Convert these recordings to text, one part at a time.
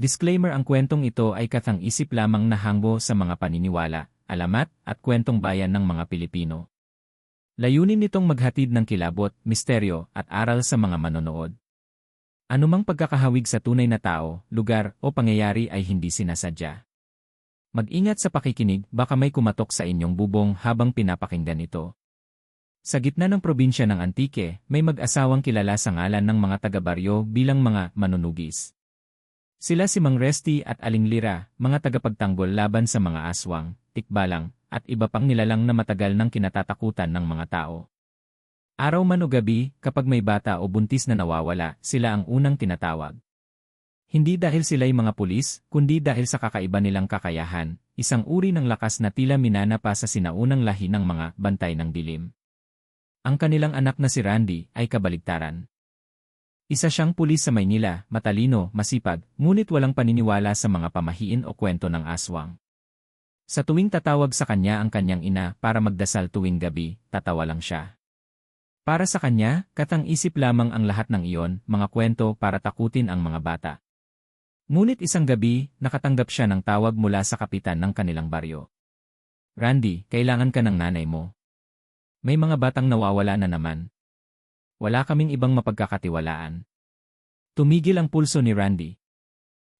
Disclaimer ang kwentong ito ay kathang-isip lamang na hanggo sa mga paniniwala, alamat, at kwentong bayan ng mga Pilipino. Layunin nitong maghatid ng kilabot, misteryo, at aral sa mga manonood. Anumang pagkakahawig sa tunay na tao, lugar, o pangyayari ay hindi sinasadya. Mag-ingat sa pakikinig baka may kumatok sa inyong bubong habang pinapakinggan ito. Sa gitna ng probinsya ng Antique, may mag-asawang kilala sa ngalan ng mga taga-baryo bilang mga manunugis. Sila si Mang Resti at Aling Lira, mga tagapagtanggol laban sa mga aswang, tikbalang, at iba pang nilalang na matagal ng kinatatakutan ng mga tao. Araw man o gabi, kapag may bata o buntis na nawawala, sila ang unang tinatawag. Hindi dahil sila'y mga pulis, kundi dahil sa kakaiba nilang kakayahan, isang uri ng lakas na tila minana pa sa sinaunang lahi ng mga bantay ng dilim. Ang kanilang anak na si Randy ay kabaligtaran. Isa siyang pulis sa Maynila, matalino, masipag, ngunit walang paniniwala sa mga pamahiin o kwento ng aswang. Sa tuwing tatawag sa kanya ang kanyang ina para magdasal tuwing gabi, tatawa lang siya. Para sa kanya, katang isip lamang ang lahat ng iyon, mga kwento para takutin ang mga bata. Ngunit isang gabi, nakatanggap siya ng tawag mula sa kapitan ng kanilang baryo. Randy, kailangan ka ng nanay mo. May mga batang nawawala na naman. Wala kaming ibang mapagkakatiwalaan. Tumigil ang pulso ni Randy.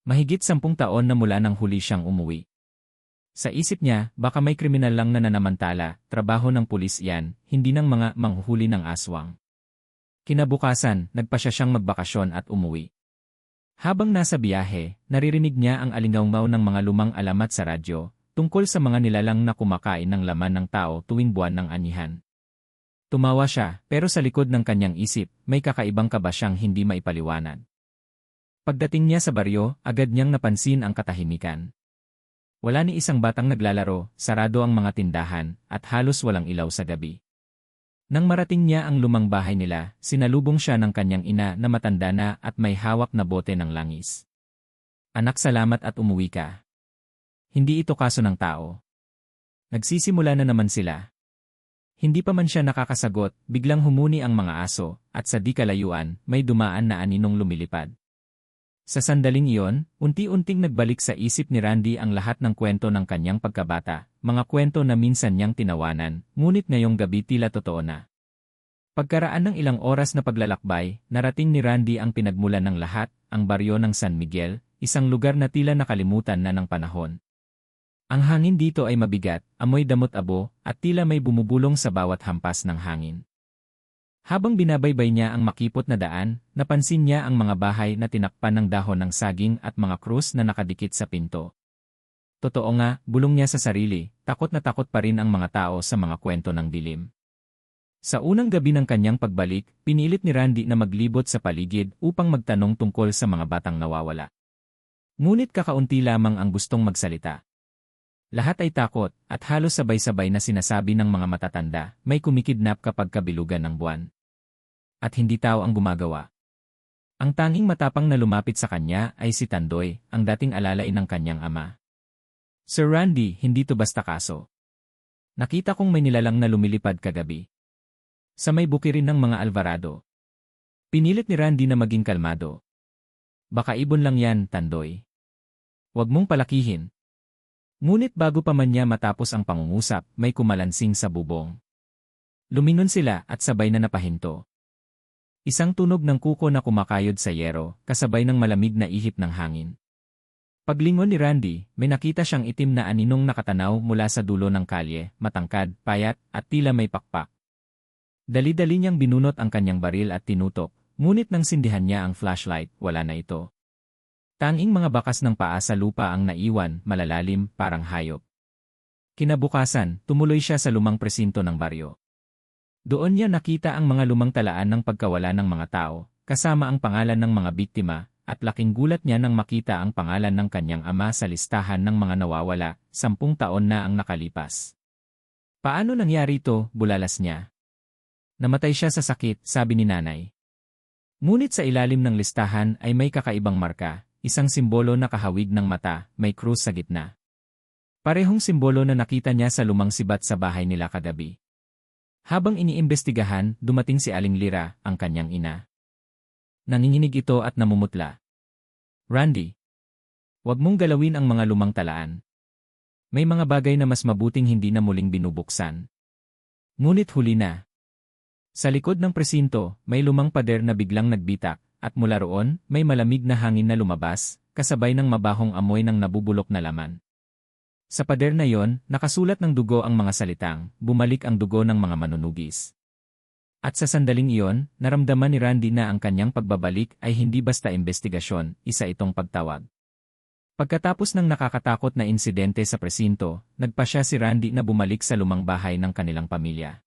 Mahigit sampung taon na mula nang huli siyang umuwi. Sa isip niya, baka may kriminal lang na nanamantala, trabaho ng pulis yan, hindi ng mga manghuhuli ng aswang. Kinabukasan, nagpa siya siyang magbakasyon at umuwi. Habang nasa biyahe, naririnig niya ang alingawmaw ng mga lumang alamat sa radyo, tungkol sa mga nilalang na kumakain ng laman ng tao tuwing buwan ng anihan. Tumawa siya, pero sa likod ng kanyang isip, may kakaibang kaba siyang hindi maipaliwanag. Pagdating niya sa baryo, agad niyang napansin ang katahimikan. Wala ni isang batang naglalaro, sarado ang mga tindahan, at halos walang ilaw sa gabi. Nang marating niya ang lumang bahay nila, sinalubong siya ng kanyang ina na matanda na at may hawak na bote ng langis. Anak salamat at umuwi ka. Hindi ito kaso ng tao. Nagsisimula na naman sila, hindi pa man siya nakakasagot, biglang humuni ang mga aso, at sa di kalayuan, may dumaan na aninong lumilipad. Sa sandaling iyon, unti-unting nagbalik sa isip ni Randy ang lahat ng kwento ng kanyang pagkabata, mga kwento na minsan niyang tinawanan, ngunit ngayong gabi tila totoo na. Pagkaraan ng ilang oras na paglalakbay, narating ni Randy ang pinagmulan ng lahat, ang baryo ng San Miguel, isang lugar na tila nakalimutan na ng panahon. Ang hangin dito ay mabigat, amoy damot-abo, at tila may bumubulong sa bawat hampas ng hangin. Habang binabaybay niya ang makipot na daan, napansin niya ang mga bahay na tinakpan ng dahon ng saging at mga krus na nakadikit sa pinto. Totoo nga, bulong niya sa sarili, takot na takot pa rin ang mga tao sa mga kwento ng dilim. Sa unang gabi ng kanyang pagbalik, pinilit ni Randy na maglibot sa paligid upang magtanong tungkol sa mga batang nawawala. Ngunit kakaunti lamang ang gustong magsalita. Lahat ay takot, at halos sabay-sabay na sinasabi ng mga matatanda, may kumikidnap kapag kabilugan ng buwan. At hindi tao ang gumagawa. Ang tanging matapang na lumapit sa kanya ay si Tandoy, ang dating alalain ng kanyang ama. Sir Randy, hindi to basta kaso. Nakita kong may nilalang na lumilipad kagabi. Sa may bukirin ng mga Alvarado. Pinilit ni Randy na maging kalmado. Baka ibon lang yan, Tandoy. Huwag mong palakihin, Ngunit bago pa man niya matapos ang pangungusap, may kumalansing sa bubong. Lumingon sila at sabay na napahinto. Isang tunog ng kuko na kumakayod sa yero, kasabay ng malamig na ihip ng hangin. Paglingon ni Randy, may nakita siyang itim na aninong nakatanaw mula sa dulo ng kalye, matangkad, payat, at tila may pakpak. Dali-dali niyang binunot ang kanyang baril at tinutok, ngunit nang sindihan niya ang flashlight, wala na ito. Tanging mga bakas ng paa sa lupa ang naiwan, malalalim, parang hayop. Kinabukasan, tumuloy siya sa lumang presinto ng baryo. Doon niya nakita ang mga lumang talaan ng pagkawala ng mga tao, kasama ang pangalan ng mga biktima, at laking gulat niya nang makita ang pangalan ng kanyang ama sa listahan ng mga nawawala, sampung taon na ang nakalipas. Paano nangyari ito, bulalas niya? Namatay siya sa sakit, sabi ni nanay. Ngunit sa ilalim ng listahan ay may kakaibang marka, isang simbolo na kahawig ng mata, may krus sa gitna. Parehong simbolo na nakita niya sa lumang sibat sa bahay nila kagabi. Habang iniimbestigahan, dumating si Aling Lira, ang kanyang ina. Nanginginig ito at namumutla. Randy. Huwag mong galawin ang mga lumang talaan. May mga bagay na mas mabuting hindi na muling binubuksan. Ngunit huli na. Sa likod ng presinto, may lumang pader na biglang nagbitak, at mula roon, may malamig na hangin na lumabas, kasabay ng mabahong amoy ng nabubulok na laman. Sa pader na yon, nakasulat ng dugo ang mga salitang, bumalik ang dugo ng mga manunugis. At sa sandaling iyon, naramdaman ni Randy na ang kanyang pagbabalik ay hindi basta investigasyon, isa itong pagtawag. Pagkatapos ng nakakatakot na insidente sa presinto, nagpa siya si Randy na bumalik sa lumang bahay ng kanilang pamilya.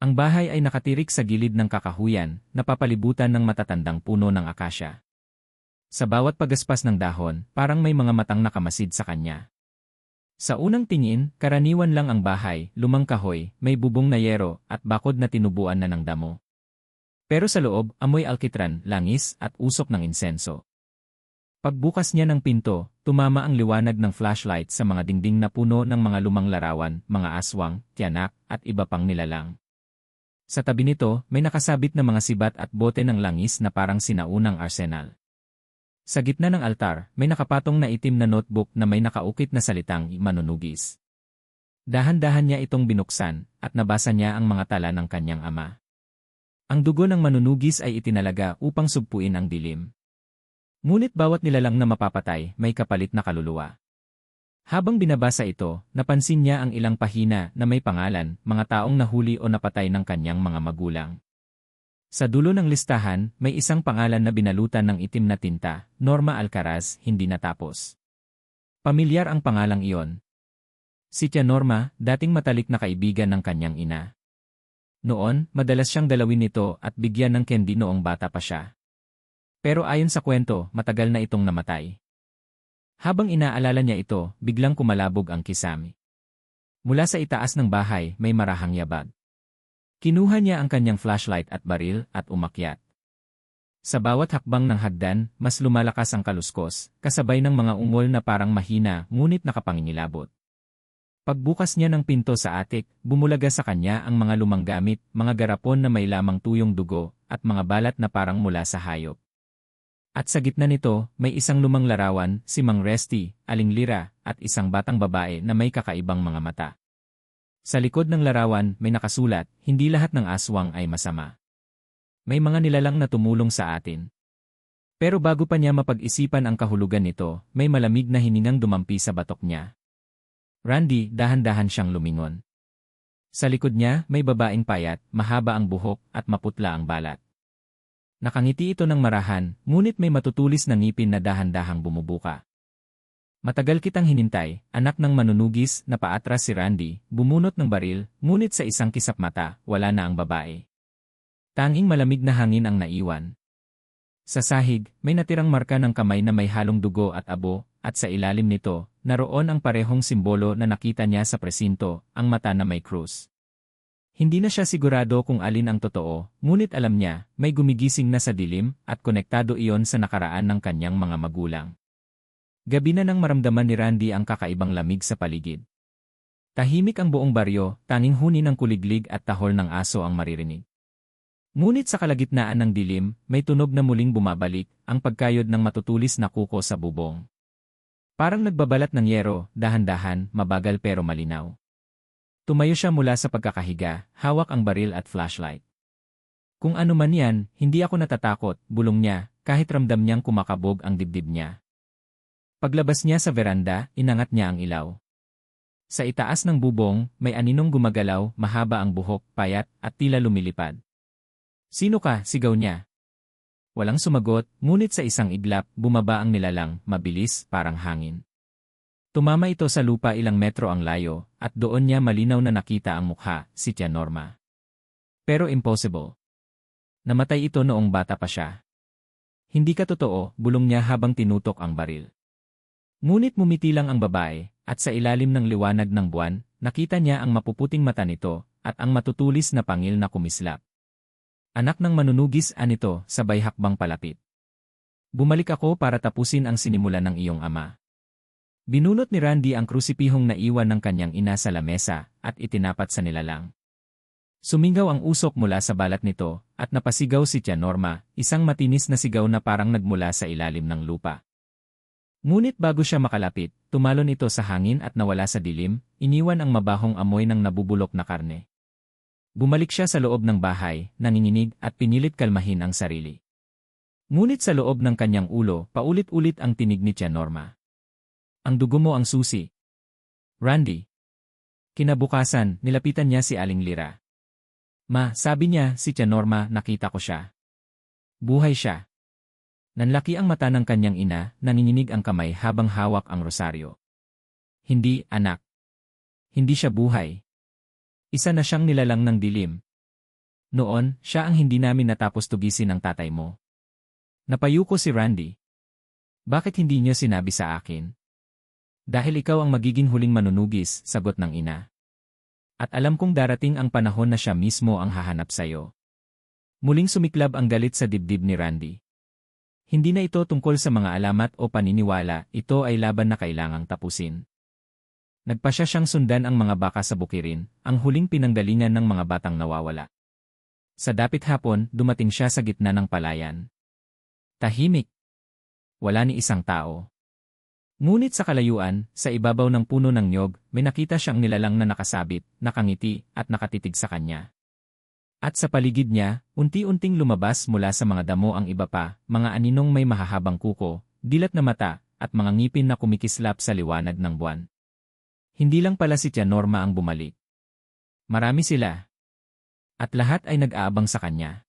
Ang bahay ay nakatirik sa gilid ng kakahuyan, napapalibutan ng matatandang puno ng akasya. Sa bawat pagaspas ng dahon, parang may mga matang nakamasid sa kanya. Sa unang tingin, karaniwan lang ang bahay, lumang kahoy, may bubong na yero, at bakod na tinubuan na ng damo. Pero sa loob, amoy alkitran, langis, at usok ng insenso. Pagbukas niya ng pinto, tumama ang liwanag ng flashlight sa mga dingding na puno ng mga lumang larawan, mga aswang, tiyanak, at iba pang nilalang. Sa tabi nito, may nakasabit na mga sibat at bote ng langis na parang sinaunang arsenal. Sa gitna ng altar, may nakapatong na itim na notebook na may nakaukit na salitang manunugis. Dahan-dahan niya itong binuksan, at nabasa niya ang mga tala ng kanyang ama. Ang dugo ng manunugis ay itinalaga upang sugpuin ang dilim. Ngunit bawat nilalang na mapapatay, may kapalit na kaluluwa. Habang binabasa ito, napansin niya ang ilang pahina na may pangalan, mga taong nahuli o napatay ng kanyang mga magulang. Sa dulo ng listahan, may isang pangalan na binalutan ng itim na tinta, Norma Alcaraz, hindi natapos. Pamilyar ang pangalang iyon. Si Tia Norma, dating matalik na kaibigan ng kanyang ina. Noon, madalas siyang dalawin nito at bigyan ng candy noong bata pa siya. Pero ayon sa kwento, matagal na itong namatay. Habang inaalala niya ito, biglang kumalabog ang kisami. Mula sa itaas ng bahay, may marahang yabag. Kinuha niya ang kanyang flashlight at baril at umakyat. Sa bawat hakbang ng hagdan, mas lumalakas ang kaluskos, kasabay ng mga ungol na parang mahina ngunit nakapangingilabot. Pagbukas niya ng pinto sa atik, bumulaga sa kanya ang mga lumang gamit, mga garapon na may lamang tuyong dugo, at mga balat na parang mula sa hayop. At sa gitna nito, may isang lumang larawan, si Mang Resty, Aling Lira, at isang batang babae na may kakaibang mga mata. Sa likod ng larawan, may nakasulat, hindi lahat ng aswang ay masama. May mga nilalang na tumulong sa atin. Pero bago pa niya mapag-isipan ang kahulugan nito, may malamig na hiningang dumampi sa batok niya. Randy, dahan-dahan siyang lumingon. Sa likod niya, may babaeng payat, mahaba ang buhok, at maputla ang balat. Nakangiti ito ng marahan, ngunit may matutulis na ngipin na dahan-dahang bumubuka. Matagal kitang hinintay, anak ng manunugis na paatras si Randy, bumunot ng baril, ngunit sa isang kisap mata, wala na ang babae. Tanging malamig na hangin ang naiwan. Sa sahig, may natirang marka ng kamay na may halong dugo at abo, at sa ilalim nito, naroon ang parehong simbolo na nakita niya sa presinto, ang mata na may krus. Hindi na siya sigurado kung alin ang totoo, ngunit alam niya, may gumigising na sa dilim at konektado iyon sa nakaraan ng kanyang mga magulang. Gabi na nang maramdaman ni Randy ang kakaibang lamig sa paligid. Tahimik ang buong baryo, tanging huni ng kuliglig at tahol ng aso ang maririnig. Ngunit sa kalagitnaan ng dilim, may tunog na muling bumabalik, ang pagkayod ng matutulis na kuko sa bubong. Parang nagbabalat ng yero, dahan-dahan, mabagal pero malinaw. Tumayo siya mula sa pagkakahiga, hawak ang baril at flashlight. Kung ano man yan, hindi ako natatakot, bulong niya, kahit ramdam niyang kumakabog ang dibdib niya. Paglabas niya sa veranda, inangat niya ang ilaw. Sa itaas ng bubong, may aninong gumagalaw, mahaba ang buhok, payat, at tila lumilipad. Sino ka? sigaw niya. Walang sumagot, ngunit sa isang iglap, bumaba ang nilalang, mabilis, parang hangin. Tumama ito sa lupa ilang metro ang layo, at doon niya malinaw na nakita ang mukha, si Tia Norma. Pero impossible. Namatay ito noong bata pa siya. Hindi ka totoo, bulong niya habang tinutok ang baril. Ngunit mumiti lang ang babae, at sa ilalim ng liwanag ng buwan, nakita niya ang mapuputing mata nito, at ang matutulis na pangil na kumislap. Anak ng manunugis anito, sabay hakbang palapit. Bumalik ako para tapusin ang sinimulan ng iyong ama. Binunot ni Randy ang krusipihong naiwan ng kanyang ina sa lamesa at itinapat sa nilalang. Sumingaw ang usok mula sa balat nito at napasigaw si Tia Norma, isang matinis na sigaw na parang nagmula sa ilalim ng lupa. Ngunit bago siya makalapit, tumalon ito sa hangin at nawala sa dilim, iniwan ang mabahong amoy ng nabubulok na karne. Bumalik siya sa loob ng bahay, nanginginig at pinilit kalmahin ang sarili. Ngunit sa loob ng kanyang ulo, paulit-ulit ang tinig ni Tia Norma. Ang dugo mo ang susi. Randy. Kinabukasan, nilapitan niya si Aling Lira. Ma, sabi niya, si Tia Norma, nakita ko siya. Buhay siya. Nanlaki ang mata ng kanyang ina, nanginginig ang kamay habang hawak ang rosaryo. Hindi, anak. Hindi siya buhay. Isa na siyang nilalang ng dilim. Noon, siya ang hindi namin natapos tugisin ng tatay mo. Napayuko si Randy. Bakit hindi niyo sinabi sa akin? Dahil ikaw ang magiging huling manunugis, sagot ng ina. At alam kong darating ang panahon na siya mismo ang hahanap sa'yo. Muling sumiklab ang galit sa dibdib ni Randy. Hindi na ito tungkol sa mga alamat o paniniwala, ito ay laban na kailangang tapusin. Nagpasya siyang sundan ang mga baka sa bukirin, ang huling pinanggalingan ng mga batang nawawala. Sa dapit hapon, dumating siya sa gitna ng palayan. Tahimik. Wala ni isang tao. Ngunit sa kalayuan, sa ibabaw ng puno ng nyog, may nakita siyang nilalang na nakasabit, nakangiti, at nakatitig sa kanya. At sa paligid niya, unti-unting lumabas mula sa mga damo ang iba pa, mga aninong may mahahabang kuko, dilat na mata, at mga ngipin na kumikislap sa liwanag ng buwan. Hindi lang pala si Tia Norma ang bumalik. Marami sila. At lahat ay nag-aabang sa kanya.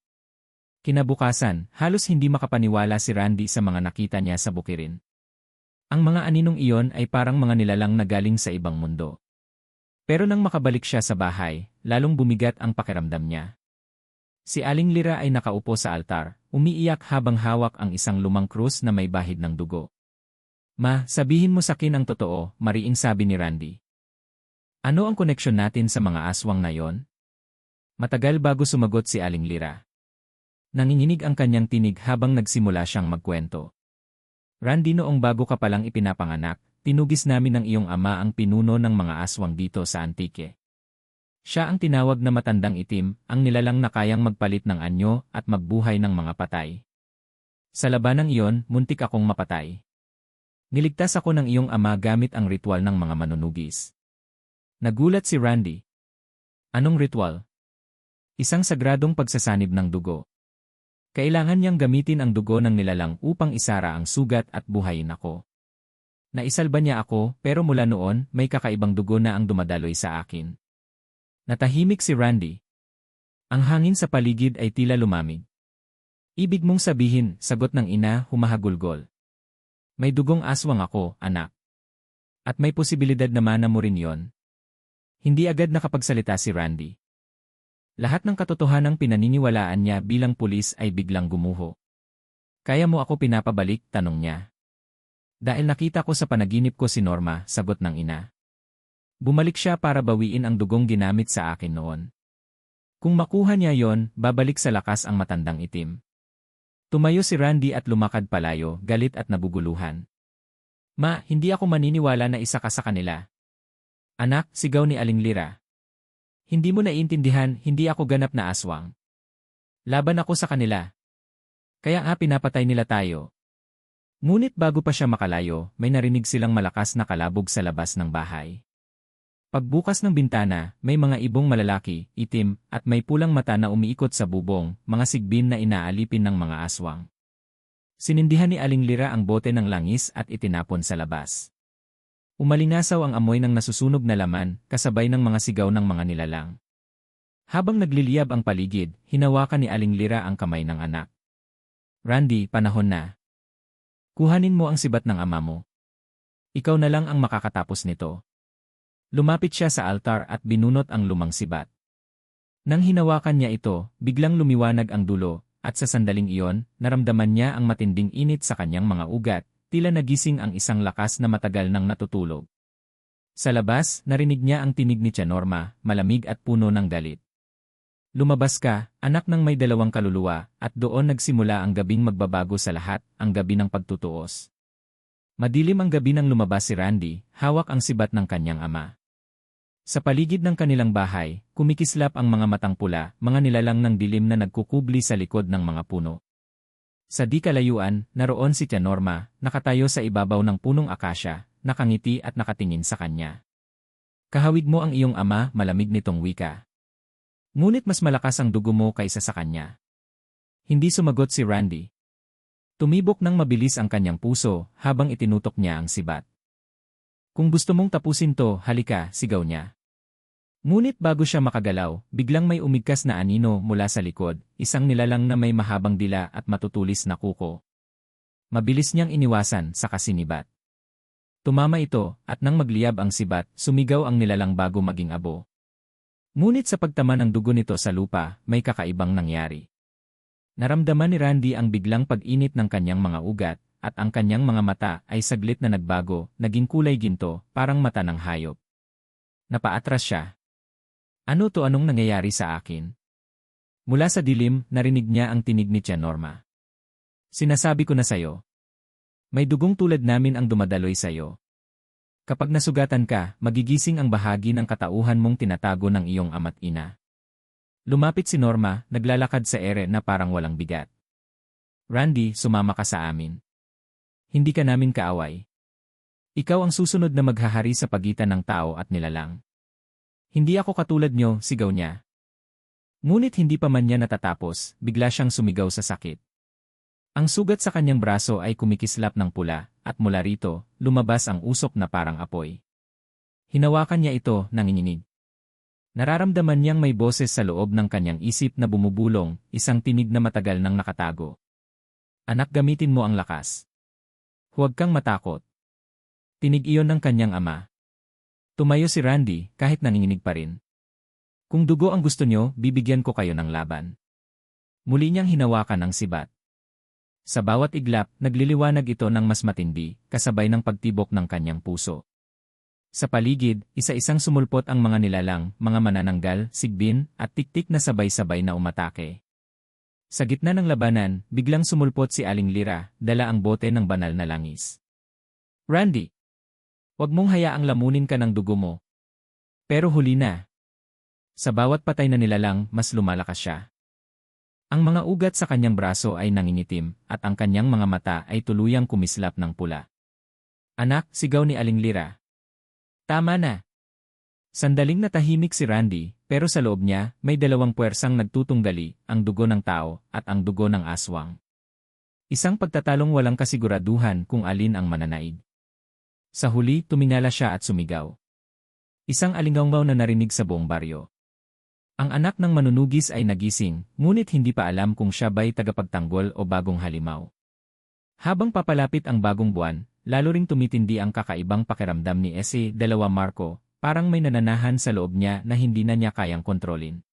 Kinabukasan, halos hindi makapaniwala si Randy sa mga nakita niya sa bukirin. Ang mga aninong iyon ay parang mga nilalang na galing sa ibang mundo. Pero nang makabalik siya sa bahay, lalong bumigat ang pakiramdam niya. Si Aling Lira ay nakaupo sa altar, umiiyak habang hawak ang isang lumang krus na may bahid ng dugo. Ma, sabihin mo sa akin ang totoo, mariing sabi ni Randy. Ano ang koneksyon natin sa mga aswang na yon? Matagal bago sumagot si Aling Lira. Nanginginig ang kanyang tinig habang nagsimula siyang magkwento. Randy noong bago ka palang ipinapanganak, tinugis namin ng iyong ama ang pinuno ng mga aswang dito sa Antique. Siya ang tinawag na matandang itim, ang nilalang na kayang magpalit ng anyo at magbuhay ng mga patay. Sa labanang iyon, muntik akong mapatay. Niligtas ako ng iyong ama gamit ang ritual ng mga manunugis. Nagulat si Randy. Anong ritual? Isang sagradong pagsasanib ng dugo. Kailangan niyang gamitin ang dugo ng nilalang upang isara ang sugat at buhayin ako. Naisalba niya ako pero mula noon may kakaibang dugo na ang dumadaloy sa akin. Natahimik si Randy. Ang hangin sa paligid ay tila lumamig. Ibig mong sabihin, sagot ng ina, humahagulgol. May dugong aswang ako, anak. At may posibilidad naman na mo rin yon. Hindi agad nakapagsalita si Randy. Lahat ng katotohanang pinaniniwalaan niya bilang pulis ay biglang gumuho. Kaya mo ako pinapabalik, tanong niya. Dahil nakita ko sa panaginip ko si Norma, sagot ng ina. Bumalik siya para bawiin ang dugong ginamit sa akin noon. Kung makuha niya yon, babalik sa lakas ang matandang itim. Tumayo si Randy at lumakad palayo, galit at nabuguluhan. Ma, hindi ako maniniwala na isa ka sa kanila. Anak, sigaw ni Aling Lira. Hindi mo naiintindihan, hindi ako ganap na aswang. Laban ako sa kanila. Kaya nga pinapatay nila tayo. Ngunit bago pa siya makalayo, may narinig silang malakas na kalabog sa labas ng bahay. Pagbukas ng bintana, may mga ibong malalaki, itim, at may pulang mata na umiikot sa bubong, mga sigbin na inaalipin ng mga aswang. Sinindihan ni Aling Lira ang bote ng langis at itinapon sa labas. Umalingasaw ang amoy ng nasusunog na laman, kasabay ng mga sigaw ng mga nilalang. Habang nagliliyab ang paligid, hinawakan ni Aling Lira ang kamay ng anak. Randy, panahon na. Kuhanin mo ang sibat ng ama mo. Ikaw na lang ang makakatapos nito. Lumapit siya sa altar at binunot ang lumang sibat. Nang hinawakan niya ito, biglang lumiwanag ang dulo, at sa sandaling iyon, naramdaman niya ang matinding init sa kanyang mga ugat, tila nagising ang isang lakas na matagal nang natutulog. Sa labas, narinig niya ang tinig ni Tia Norma, malamig at puno ng galit. Lumabas ka, anak ng may dalawang kaluluwa, at doon nagsimula ang gabing magbabago sa lahat, ang gabi ng pagtutuos. Madilim ang gabi nang lumabas si Randy, hawak ang sibat ng kanyang ama. Sa paligid ng kanilang bahay, kumikislap ang mga matang pula, mga nilalang ng dilim na nagkukubli sa likod ng mga puno. Sa di kalayuan, naroon si Tia Norma, nakatayo sa ibabaw ng punong akasya, nakangiti at nakatingin sa kanya. Kahawig mo ang iyong ama, malamig nitong wika. Ngunit mas malakas ang dugo mo kaysa sa kanya. Hindi sumagot si Randy. Tumibok ng mabilis ang kanyang puso habang itinutok niya ang sibat. Kung gusto mong tapusin to, halika, sigaw niya. Ngunit bago siya makagalaw, biglang may umigkas na anino mula sa likod, isang nilalang na may mahabang dila at matutulis na kuko. Mabilis niyang iniwasan sa kasinibat. Tumama ito, at nang magliyab ang sibat, sumigaw ang nilalang bago maging abo. Ngunit sa pagtama ng dugo nito sa lupa, may kakaibang nangyari. Naramdaman ni Randy ang biglang pag-init ng kanyang mga ugat, at ang kanyang mga mata ay saglit na nagbago, naging kulay ginto, parang mata ng hayop. Napaatras siya, ano to anong nangyayari sa akin? Mula sa dilim, narinig niya ang tinig ni Tia Norma. Sinasabi ko na sayo. May dugong tulad namin ang dumadaloy sayo. Kapag nasugatan ka, magigising ang bahagi ng katauhan mong tinatago ng iyong ama't ina. Lumapit si Norma, naglalakad sa ere na parang walang bigat. Randy, sumama ka sa amin. Hindi ka namin kaaway. Ikaw ang susunod na maghahari sa pagitan ng tao at nilalang. Hindi ako katulad nyo, sigaw niya. Ngunit hindi pa man niya natatapos, bigla siyang sumigaw sa sakit. Ang sugat sa kanyang braso ay kumikislap ng pula, at mula rito, lumabas ang usok na parang apoy. Hinawakan niya ito, nanginginig. Nararamdaman niyang may boses sa loob ng kanyang isip na bumubulong, isang tinig na matagal nang nakatago. Anak gamitin mo ang lakas. Huwag kang matakot. Tinig iyon ng kanyang ama. Tumayo si Randy kahit nanginginig pa rin. Kung dugo ang gusto nyo, bibigyan ko kayo ng laban. Muli niyang hinawakan ang sibat. Sa bawat iglap, nagliliwanag ito ng mas matindi, kasabay ng pagtibok ng kanyang puso. Sa paligid, isa-isang sumulpot ang mga nilalang, mga manananggal, sigbin, at tiktik na sabay-sabay na umatake. Sa gitna ng labanan, biglang sumulpot si Aling Lira, dala ang bote ng banal na langis. Randy, Huwag mong hayaang lamunin ka ng dugo mo. Pero huli na. Sa bawat patay na nilalang, mas lumalakas siya. Ang mga ugat sa kanyang braso ay nangingitim, at ang kanyang mga mata ay tuluyang kumislap ng pula. Anak, sigaw ni Aling Lira. Tama na. Sandaling natahimik si Randy, pero sa loob niya, may dalawang puwersang nagtutunggali, ang dugo ng tao, at ang dugo ng aswang. Isang pagtatalong walang kasiguraduhan kung alin ang mananaig. Sa huli, tumingala siya at sumigaw. Isang alingawmaw na narinig sa buong baryo. Ang anak ng manunugis ay nagising, ngunit hindi pa alam kung siya ba'y tagapagtanggol o bagong halimaw. Habang papalapit ang bagong buwan, lalo ring tumitindi ang kakaibang pakiramdam ni S.A. Dalawa Marco, parang may nananahan sa loob niya na hindi na niya kayang kontrolin.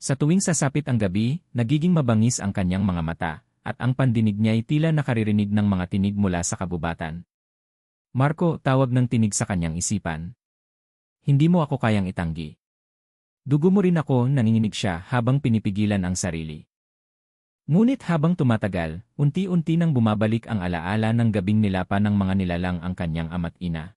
Sa tuwing sasapit ang gabi, nagiging mabangis ang kanyang mga mata, at ang pandinig niya ay tila nakaririnig ng mga tinig mula sa kabubatan. Marco, tawag ng tinig sa kanyang isipan. Hindi mo ako kayang itanggi. Dugo mo rin ako, nanginginig siya habang pinipigilan ang sarili. Ngunit habang tumatagal, unti-unti nang bumabalik ang alaala ng gabing nilapan ng mga nilalang ang kanyang ama't ina.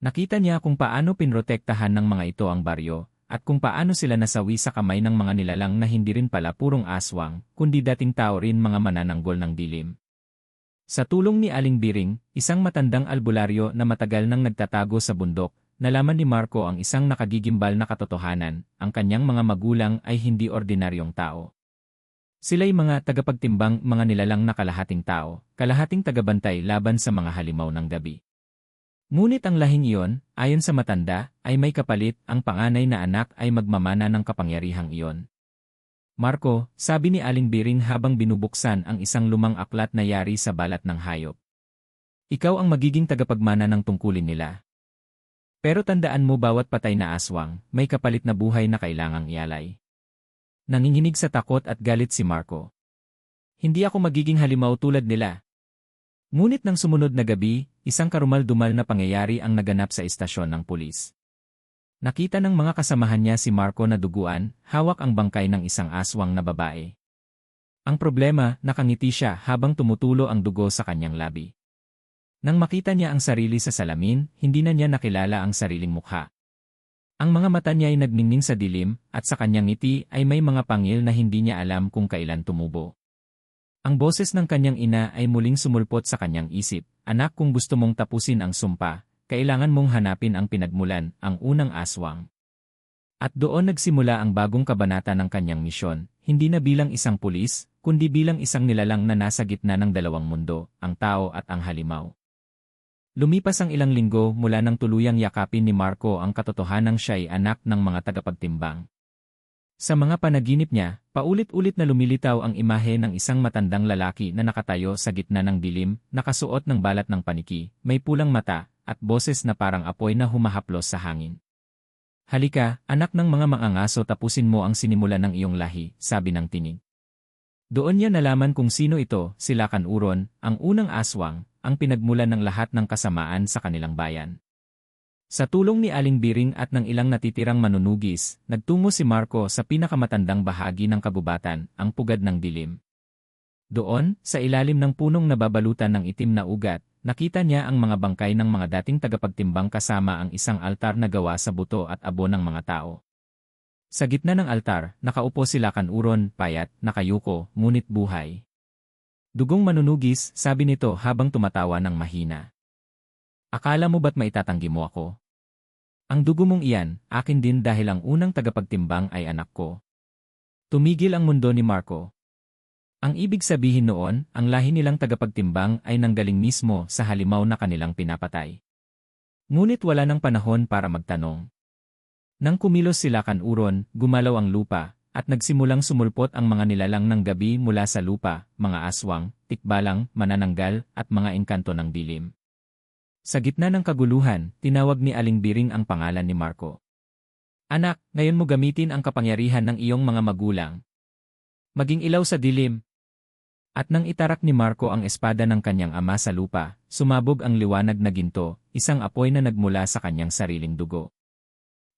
Nakita niya kung paano pinrotektahan ng mga ito ang baryo, at kung paano sila nasawi sa kamay ng mga nilalang na hindi rin pala purong aswang, kundi dating tao rin mga manananggol ng dilim. Sa tulong ni Aling Biring, isang matandang albularyo na matagal nang nagtatago sa bundok, nalaman ni Marco ang isang nakagigimbal na katotohanan, ang kanyang mga magulang ay hindi ordinaryong tao. Sila'y mga tagapagtimbang mga nilalang na kalahating tao, kalahating tagabantay laban sa mga halimaw ng gabi. Ngunit ang lahing iyon, ayon sa matanda, ay may kapalit, ang panganay na anak ay magmamana ng kapangyarihang iyon. Marco, sabi ni Aling Biring habang binubuksan ang isang lumang aklat na yari sa balat ng hayop. Ikaw ang magiging tagapagmana ng tungkulin nila. Pero tandaan mo bawat patay na aswang, may kapalit na buhay na kailangang ialay. Nanginginig sa takot at galit si Marco. Hindi ako magiging halimaw tulad nila. Ngunit nang sumunod na gabi, isang karumal-dumal na pangyayari ang naganap sa istasyon ng pulis. Nakita ng mga kasamahan niya si Marco na duguan, hawak ang bangkay ng isang aswang na babae. Ang problema, nakangiti siya habang tumutulo ang dugo sa kanyang labi. Nang makita niya ang sarili sa salamin, hindi na niya nakilala ang sariling mukha. Ang mga mata niya ay nagningning sa dilim, at sa kanyang ngiti ay may mga pangil na hindi niya alam kung kailan tumubo. Ang boses ng kanyang ina ay muling sumulpot sa kanyang isip, Anak kung gusto mong tapusin ang sumpa, kailangan mong hanapin ang pinagmulan, ang unang aswang. At doon nagsimula ang bagong kabanata ng kanyang misyon, hindi na bilang isang pulis, kundi bilang isang nilalang na nasa gitna ng dalawang mundo, ang tao at ang halimaw. Lumipas ang ilang linggo mula nang tuluyang yakapin ni Marco ang katotohanang siya ay anak ng mga tagapagtimbang. Sa mga panaginip niya, paulit-ulit na lumilitaw ang imahe ng isang matandang lalaki na nakatayo sa gitna ng dilim, nakasuot ng balat ng paniki, may pulang mata, at boses na parang apoy na humahaplos sa hangin. Halika, anak ng mga maangaso tapusin mo ang sinimulan ng iyong lahi, sabi ng tinig. Doon niya nalaman kung sino ito, sila Kanuron, ang unang aswang, ang pinagmulan ng lahat ng kasamaan sa kanilang bayan. Sa tulong ni Aling Biring at ng ilang natitirang manunugis, nagtungo si Marco sa pinakamatandang bahagi ng kabubatan, ang pugad ng dilim. Doon, sa ilalim ng punong nababalutan ng itim na ugat, nakita niya ang mga bangkay ng mga dating tagapagtimbang kasama ang isang altar na gawa sa buto at abo ng mga tao. Sa gitna ng altar, nakaupo sila kanuron, payat, nakayuko, ngunit buhay. Dugong manunugis, sabi nito habang tumatawa ng mahina. Akala mo ba't maitatanggi mo ako? Ang dugo mong iyan, akin din dahil ang unang tagapagtimbang ay anak ko. Tumigil ang mundo ni Marco. Ang ibig sabihin noon, ang lahi nilang tagapagtimbang ay nanggaling mismo sa halimaw na kanilang pinapatay. Ngunit wala ng panahon para magtanong. Nang kumilos sila kanuron, gumalaw ang lupa, at nagsimulang sumulpot ang mga nilalang ng gabi mula sa lupa, mga aswang, tikbalang, manananggal, at mga engkanto ng dilim. Sa gitna ng kaguluhan, tinawag ni Aling Biring ang pangalan ni Marco. Anak, ngayon mo gamitin ang kapangyarihan ng iyong mga magulang. Maging ilaw sa dilim. At nang itarak ni Marco ang espada ng kanyang ama sa lupa, sumabog ang liwanag na ginto, isang apoy na nagmula sa kanyang sariling dugo.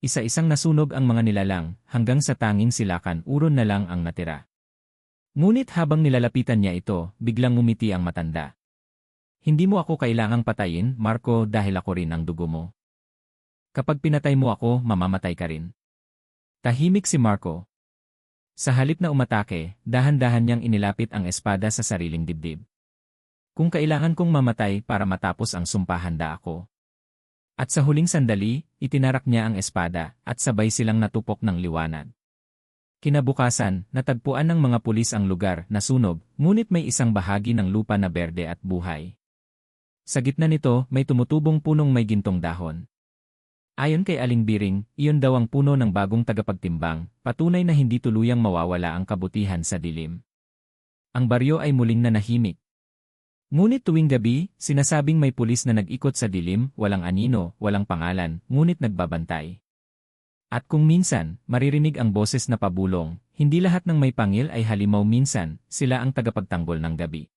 Isa-isang nasunog ang mga nilalang, hanggang sa tanging silakan uron na lang ang natira. Ngunit habang nilalapitan niya ito, biglang ngumiti ang matanda. Hindi mo ako kailangang patayin, Marco, dahil ako rin ang dugo mo. Kapag pinatay mo ako, mamamatay ka rin. Tahimik si Marco. Sa halip na umatake, dahan-dahan niyang inilapit ang espada sa sariling dibdib. Kung kailangan kong mamatay para matapos ang sumpahanda ako. At sa huling sandali, itinarak niya ang espada at sabay silang natupok ng liwanag. Kinabukasan, natagpuan ng mga pulis ang lugar na sunog, ngunit may isang bahagi ng lupa na berde at buhay. Sa gitna nito, may tumutubong punong may gintong dahon. Ayon kay Aling Biring, iyon daw ang puno ng bagong tagapagtimbang, patunay na hindi tuluyang mawawala ang kabutihan sa dilim. Ang baryo ay muling nanahimik. Ngunit tuwing gabi, sinasabing may pulis na nag-ikot sa dilim, walang anino, walang pangalan, ngunit nagbabantay. At kung minsan, maririnig ang boses na pabulong, hindi lahat ng may pangil ay halimaw minsan, sila ang tagapagtanggol ng gabi.